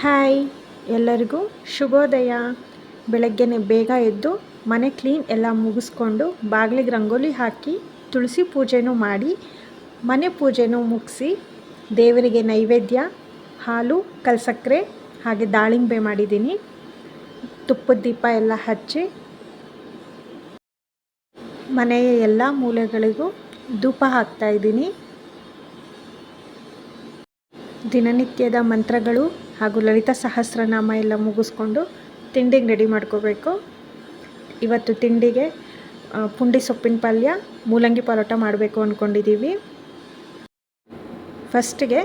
Hi, ಎಲ್ಲರಿಗೂ ಶುಭೋದಯ. ಬೆಳಗ್ಗೆನೆ ಬೇಗ ಎದ್ದು ಮನೆ ಕ್ಲೀನ್ ಎಲ್ಲ ಮುಗಿಸ್ಕೊಂಡು ಬಾಗಿಲಿಗೆ ರಂಗೋಲಿ ಹಾಕಿ ತುಳಸಿ ಪೂಜೆನೂ ಮಾಡಿ ಮನೆ ಪೂಜೆನೂ ಮುಗಿಸಿ ದೇವರಿಗೆ ನೈವೇದ್ಯ, ಹಾಲು ಕಲ್ಸಕ್ಕರೆ ಹಾಗೆ ದಾಳಿಂಬೆ ಮಾಡಿದ್ದೀನಿ. ತುಪ್ಪದ ದೀಪ ಎಲ್ಲ ಹಚ್ಚಿ ಮನೆಯ ಎಲ್ಲ ಮೂಲೆಗಳಿಗೂ ಧೂಪ ಹಾಕ್ತಾಯಿದ್ದೀನಿ ದಿನನಿತ್ಯದ ಮಂತ್ರಗಳು ಹಾಗೂ ಲಲಿತಾ ಸಹಸ್ರನಾಮ ಎಲ್ಲ ಮುಗಿಸ್ಕೊಂಡು ತಿಂಡಿಗೆ ರೆಡಿ ಮಾಡ್ಕೋಬೇಕು. ಇವತ್ತು ತಿಂಡಿಗೆ ಪುಂಡಿ ಸೊಪ್ಪಿನ ಪಲ್ಯ, ಮೂಲಂಗಿ ಪರೋಟ ಮಾಡಬೇಕು ಅಂದ್ಕೊಂಡಿದ್ದೀವಿ ಫಸ್ಟಿಗೆ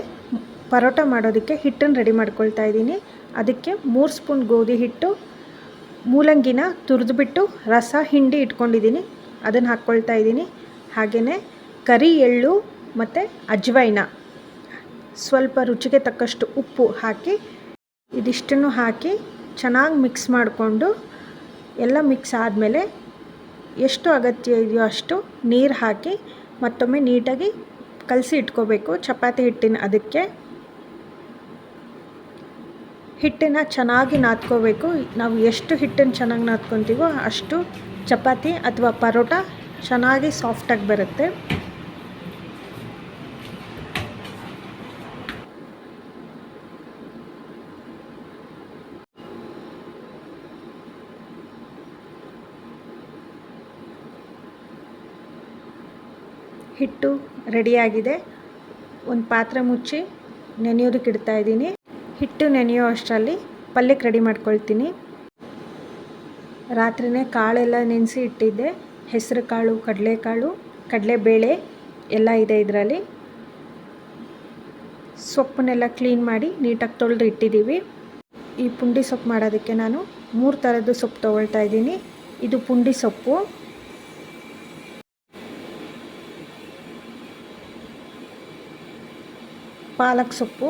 ಪರೋಟ ಮಾಡೋದಕ್ಕೆ ಹಿಟ್ಟನ್ನು ರೆಡಿ ಮಾಡ್ಕೊಳ್ತಾ ಇದ್ದೀನಿ. ಅದಕ್ಕೆ ಮೂರು ಸ್ಪೂನ್ ಗೋಧಿ ಹಿಟ್ಟು, ಮೂಲಂಗಿನ ತುರಿದುಬಿಟ್ಟು ರಸ, ಹಿಂಡಿ ಇಟ್ಕೊಂಡಿದ್ದೀನಿ. ಅದನ್ನು ಹಾಕ್ಕೊಳ್ತಾ ಇದ್ದೀನಿ. ಹಾಗೆಯೇ ಕರಿ, ಎಳ್ಳು ಮತ್ತು ಅಜ್ವೈನ. ಸ್ವಲ್ಪ ರುಚಿಗೆ ತಕ್ಕಷ್ಟು ಉಪ್ಪು ಹಾಕಿ, ಇದಿಷ್ಟನ್ನು ಹಾಕಿ ಚೆನ್ನಾಗಿ ಮಿಕ್ಸ್ ಮಾಡಿಕೊಂಡು, ಎಲ್ಲ ಮಿಕ್ಸ್ ಆದಮೇಲೆ ಎಷ್ಟು ಅಗತ್ಯ ಇದೆಯೋ ಅಷ್ಟು ನೀರು ಹಾಕಿ ಮತ್ತೊಮ್ಮೆ ನೀಟಾಗಿ ಕಲಸಿ ಇಟ್ಕೋಬೇಕು. ಚಪಾತಿ ಹಿಟ್ಟಿನ ಅದಕ್ಕೆ ಹಿಟ್ಟನ್ನು ಚೆನ್ನಾಗಿ ನಾದ್ಕೋಬೇಕು. ನಾವು ಎಷ್ಟು ಹಿಟ್ಟನ್ನು ಚೆನ್ನಾಗಿ ನಾದ್ಕೊತೀವೋ ಅಷ್ಟು ಚಪಾತಿ ಅಥವಾ ಪರೋಟ ಚೆನ್ನಾಗಿ ಸಾಫ್ಟಾಗಿ ಬರುತ್ತೆ. ಹಿಟ್ಟು ರೆಡಿಯಾಗಿದೆ. ಒಂದು ಪಾತ್ರೆ ಮುಚ್ಚಿ ನೆನೆಯೋದಕ್ಕೆ ಇಡ್ತಾ ಇದ್ದೀನಿ. ಹಿಟ್ಟು ನೆನೆಯೋ ಅಷ್ಟರಲ್ಲಿ ಪಲ್ಯಕ್ಕೆ ರೆಡಿ ಮಾಡ್ಕೊಳ್ತೀನಿ. ರಾತ್ರಿನೇ ಕಾಳೆಲ್ಲ ನೆನೆಸಿ ಇಟ್ಟಿದ್ದೆ. ಹೆಸರು ಕಾಳು ಕಡಲೆಕಾಳು, ಕಡಲೆಬೇಳೆ ಎಲ್ಲ ಇದೆ ಇದರಲ್ಲಿ. ಸೊಪ್ಪನ್ನೆಲ್ಲ ಕ್ಲೀನ್ ಮಾಡಿ ನೀಟಾಗಿ ತೊಳೆದು ಇಟ್ಟಿದ್ದೀವಿ. ಈ ಪುಂಡಿ ಸೊಪ್ಪು ಮಾಡೋದಕ್ಕೆ ನಾನು ಮೂರು ಥರದ್ದು ಸೊಪ್ಪು ತೊಗೊಳ್ತಾ ಇದ್ದೀನಿ. ಇದು ಪುಂಡಿ ಸೊಪ್ಪು. ಪಾಲಕ್ ಸೊಪ್ಪು,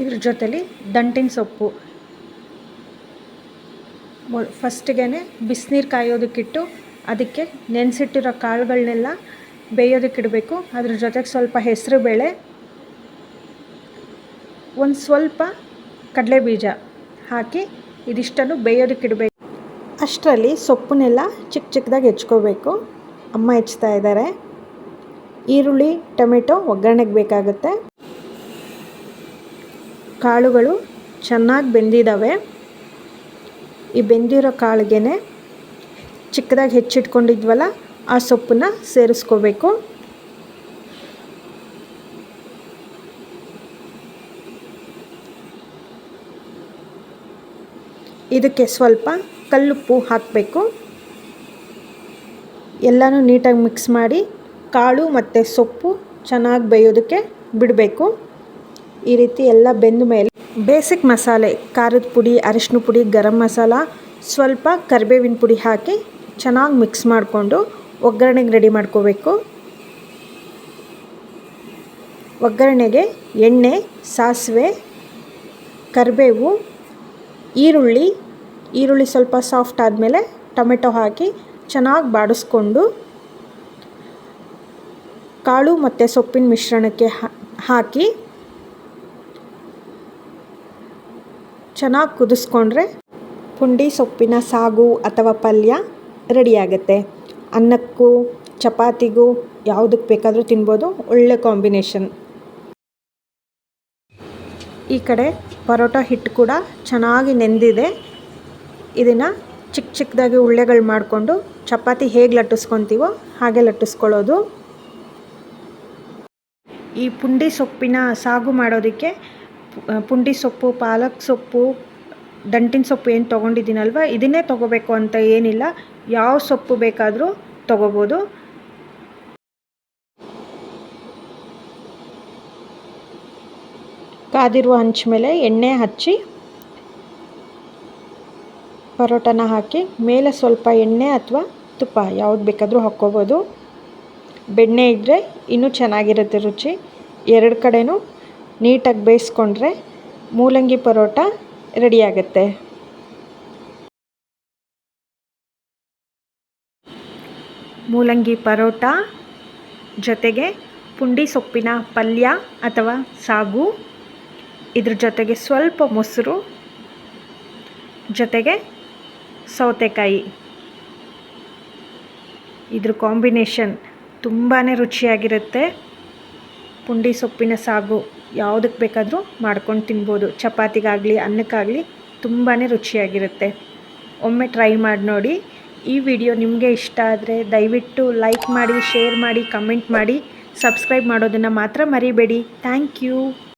ಇದ್ರ ಜೊತೆಲಿ ದಂಟಿನ ಸೊಪ್ಪು. ಫಸ್ಟಿಗೆ ಬಿಸಿನೀರು ಕಾಯೋದಕ್ಕಿಟ್ಟು ಅದಕ್ಕೆ ನೆನೆಸಿಟ್ಟಿರೋ ಕಾಳುಗಳನ್ನೆಲ್ಲ ಬೇಯೋದಕ್ಕಿಡಬೇಕು. ಅದ್ರ ಜೊತೆಗೆ ಸ್ವಲ್ಪ ಹೆಸರು ಬೇಳೆ ಒಂದು ಸ್ವಲ್ಪ ಕಡಲೆ ಬೀಜ ಹಾಕಿ ಇದಿಷ್ಟನ್ನು ಬೇಯೋದಕ್ಕಿಡಬೇಕು. ಅಷ್ಟರಲ್ಲಿ ಸೊಪ್ಪನ್ನೆಲ್ಲ ಚಿಕ್ಕ ಚಿಕ್ಕದಾಗಿ ಹೆಚ್ಕೋಬೇಕು. ಅಮ್ಮ ಹೆಚ್ತಾ ಇದ್ದಾರೆ ಈರುಳ್ಳಿ, ಟೊಮೆಟೊ ಒಗ್ಗರಣೆಗೆ ಬೇಕಾಗುತ್ತೆ. ಕಾಳುಗಳು ಚೆನ್ನಾಗಿ ಬೆಂದಿದ್ದಾವೆ ಈ ಬೆಂದಿರೋ ಕಾಳಿಗೆ ಚಿಕ್ಕದಾಗಿ ಹೆಚ್ಚಿಟ್ಕೊಂಡಿದ್ವಲ್ಲ, ಆ ಸೊಪ್ಪನ್ನು ಸೇರಿಸ್ಕೋಬೇಕು. ಇದಕ್ಕೆ ಸ್ವಲ್ಪ ಕಲ್ಲುಪ್ಪು ಹಾಕಬೇಕು. ಎಲ್ಲನೂ ನೀಟಾಗಿ ಮಿಕ್ಸ್ ಮಾಡಿ ಕಾಳು ಮತ್ತು ಸೊಪ್ಪು ಚೆನ್ನಾಗಿ ಬೇಯೋದಕ್ಕೆ ಬಿಡಬೇಕು. ಈ ರೀತಿ ಎಲ್ಲ ಬೆಂದ ಮೇಲೆ ಬೇಸಿಕ್ ಮಸಾಲೆ, ಖಾರದ ಪುಡಿ ಅರಿಶಿನ ಪುಡಿ, ಗರಂ ಮಸಾಲ, ಸ್ವಲ್ಪ ಕರಿಬೇವಿನ ಪುಡಿ ಹಾಕಿ ಚೆನ್ನಾಗಿ ಮಿಕ್ಸ್ ಮಾಡಿಕೊಂಡು ಒಗ್ಗರಣೆಗೆ ರೆಡಿ ಮಾಡ್ಕೋಬೇಕು. ಒಗ್ಗರಣೆಗೆ ಎಣ್ಣೆ, ಸಾಸಿವೆ, ಕರಿಬೇವು, ಈರುಳ್ಳಿ ಈರುಳ್ಳಿ ಸ್ವಲ್ಪ ಸಾಫ್ಟ್ ಆದಮೇಲೆ ಟೊಮೆಟೊ ಹಾಕಿ ಚೆನ್ನಾಗಿ ಬಾಡಿಸ್ಕೊಂಡು ಕಾಳು ಮತ್ತು ಸೊಪ್ಪಿನ ಮಿಶ್ರಣಕ್ಕೆ ಹಾಕಿ ಚೆನ್ನಾಗಿ ಕುದಿಸ್ಕೊಂಡ್ರೆ ಪುಂಡಿ, ಸೊಪ್ಪಿನ ಸಾಗು ಅಥವಾ ಪಲ್ಯ ರೆಡಿಯಾಗುತ್ತೆ. ಅನ್ನಕ್ಕೂ, ಚಪಾತಿಗೂ ಯಾವುದಕ್ಕೆ ಬೇಕಾದರೂ ತಿನ್ಬೋದು. ಒಳ್ಳೆ ಕಾಂಬಿನೇಷನ್. ಈ ಕಡೆ ಪರೋಟ ಹಿಟ್ಟು ಕೂಡ ಚೆನ್ನಾಗಿ ನೆಂದಿದೆ. ಇದನ್ನು ಚಿಕ್ಕ ಚಿಕ್ಕದಾಗಿ ಉಳ್ಳೆಗಳು ಮಾಡಿಕೊಂಡು ಚಪಾತಿ ಹೇಗೆ ಲಟ್ಟಿಸ್ಕೊತೀವೋ ಹಾಗೆ ಲಟ್ಟಿಸ್ಕೊಳ್ಳೋದು. ಈ ಪುಂಡಿ ಸೊಪ್ಪಿನ ಸಾಗು ಮಾಡೋದಕ್ಕೆ ಪುಂಡಿ ಸೊಪ್ಪು, ಪಾಲಕ್ ಸೊಪ್ಪು, ದಂಟಿನ ಸೊಪ್ಪು ಏನು ತೊಗೊಂಡಿದ್ದೀನಲ್ವ, ಇದನ್ನೇ ತೊಗೋಬೇಕು ಅಂತ ಏನಿಲ್ಲ. ಯಾವ ಸೊಪ್ಪು ಬೇಕಾದರೂ ತೊಗೋಬೋದು. ಕಾದಿರುವ ಹಂಚ ಮೇಲೆ ಎಣ್ಣೆ ಹಚ್ಚಿ, ಪರೋಟನ ಹಾಕಿ, ಮೇಲೆ ಸ್ವಲ್ಪ ಎಣ್ಣೆ ಅಥವಾ ತುಪ್ಪ ಯಾವ್ದು ಬೇಕಾದರೂ ಹಾಕ್ಕೋಬೋದು. ಬೆಣ್ಣೆ ಇದ್ದರೆ ಇನ್ನೂ ಚೆನ್ನಾಗಿರುತ್ತೆ ರುಚಿ. ಎರಡು ಕಡೆಯೂ ನೀಟಾಗಿ ಬೇಯಿಸ್ಕೊಂಡ್ರೆ ಮೂಲಂಗಿ ಪರೋಟ ರೆಡಿಯಾಗುತ್ತೆ ಮೂಲಂಗಿ ಪರೋಟ ಜೊತೆಗೆ ಪುಂಡಿ ಸೊಪ್ಪಿನ ಪಲ್ಯ ಅಥವಾ ಸಾಗು. ಇದ್ರ ಜೊತೆಗೆ ಸ್ವಲ್ಪ ಮೊಸರು. ಜೊತೆಗೆ ಸೌತೆಕಾಯಿ. ಇದ್ರ ಕಾಂಬಿನೇಷನ್ ತುಂಬಾ ರುಚಿಯಾಗಿರುತ್ತೆ. ಪುಂಡಿ ಸೊಪ್ಪಿನ ಸಾಗು ಯಾವುದಕ್ಕೆ ಬೇಕಾದರೂ ಮಾಡ್ಕೊಂಡು ತಿನ್ಬೋದು. ಚಪಾತಿಗಾಗಲಿ, ಅನ್ನಕ್ಕಾಗಲಿ ತುಂಬಾ ರುಚಿಯಾಗಿರುತ್ತೆ. ಒಮ್ಮೆ ಟ್ರೈ ಮಾಡಿ ನೋಡಿ. ಈ ವಿಡಿಯೋ ನಿಮಗೆ ಇಷ್ಟ ಆದರೆ ದಯವಿಟ್ಟು ಲೈಕ್ ಮಾಡಿ, ಶೇರ್ ಮಾಡಿ, ಕಮೆಂಟ್ ಮಾಡಿ. ಸಬ್ಸ್ಕ್ರೈಬ್ ಮಾಡೋದನ್ನು ಮಾತ್ರ ಮರಿಬೇಡಿ. Thank you.